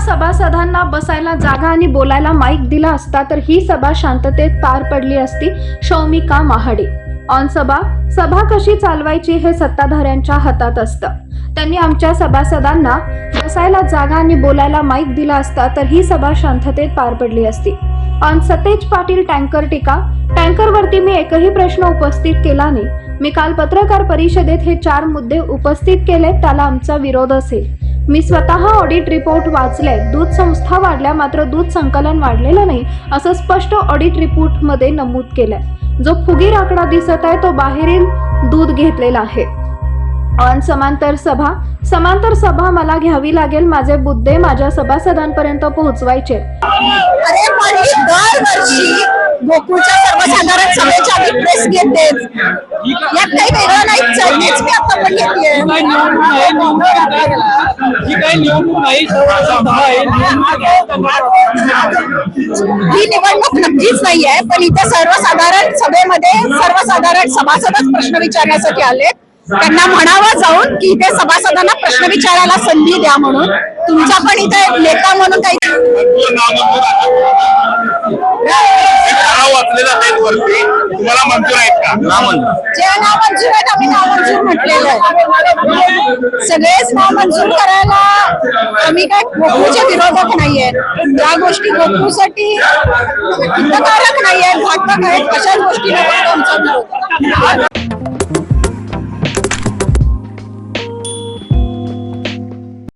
सभासदांना बसायला जागा आणि बोलायला माईक दिला असता तर ही सभा शांततेत पार पडली असती. शौमिका महाडे. ऑन सभा सभा कशी चालवायची हे सत्ताधाऱ्यांच्या हातात असतं. त्यांनी आमच्या सभासदांना बसायला जागा आणि बोलायला माईक दिला असता तर ही सभा शांततेत पार पडली असती. ऑन सतेज पाटील टँकर टीका. टँकरवरती मी एकही प्रश्न उपस्थित केला नाही. मी काल पत्रकार परिषदेत हे चार मुद्दे उपस्थित केले त्याला आमचा विरोध असेल. मी स्वतः ऑडिट रिपोर्ट वाचले दूध संस्था वाढल्या मात्र दूध संकलन वाढलेलं नाही असं स्पष्ट ऑडिट रिपोर्टमध्ये नमूद केलंय जो फुगीर आकडा दिसत आहे तो बाहेरील दूध घेतलेला आहे ऑन समांतर सभा समांतर सभा मला घ्यावी लागेल माझे मुद्दे माझ्या सभासदांपर्यंत पोहोचवायचे ही गोकुळच्या सर्वसाधारण सभेच्या आधी प्रेस घेते यात काही वेगळं नाही चढणीच मी आता पण घेतलीये काही निवडणूक आहे निवडणूक ही काही निवडणूक नाही सभा आहे ही निवडणूक नक्कीच नाहीये पण इथे सर्वसाधारण सभेमध्ये सर्वसाधारण सभासदच प्रश्न विचारण्यासाठी आले त्यांना म्हणावं जाऊन की इथे सभासदांना प्रश्न विचारायला संधी द्या म्हणून. तुमचा पण इथे एक नेता म्हणून काही वरती. तुम्हाला मंजूर आहेत का? नामंजूर जे नामंजूर आहेत आम्ही नामंजूर म्हटलेलं आहे. सगळेच नामंजूर करायला आम्ही काय गोकुळचे विरोधक नाहीये. या गोष्टी गोकुळसाठी हितकारक नाहीये. घातक आहेत अशाच गोष्टी आमचा विरोध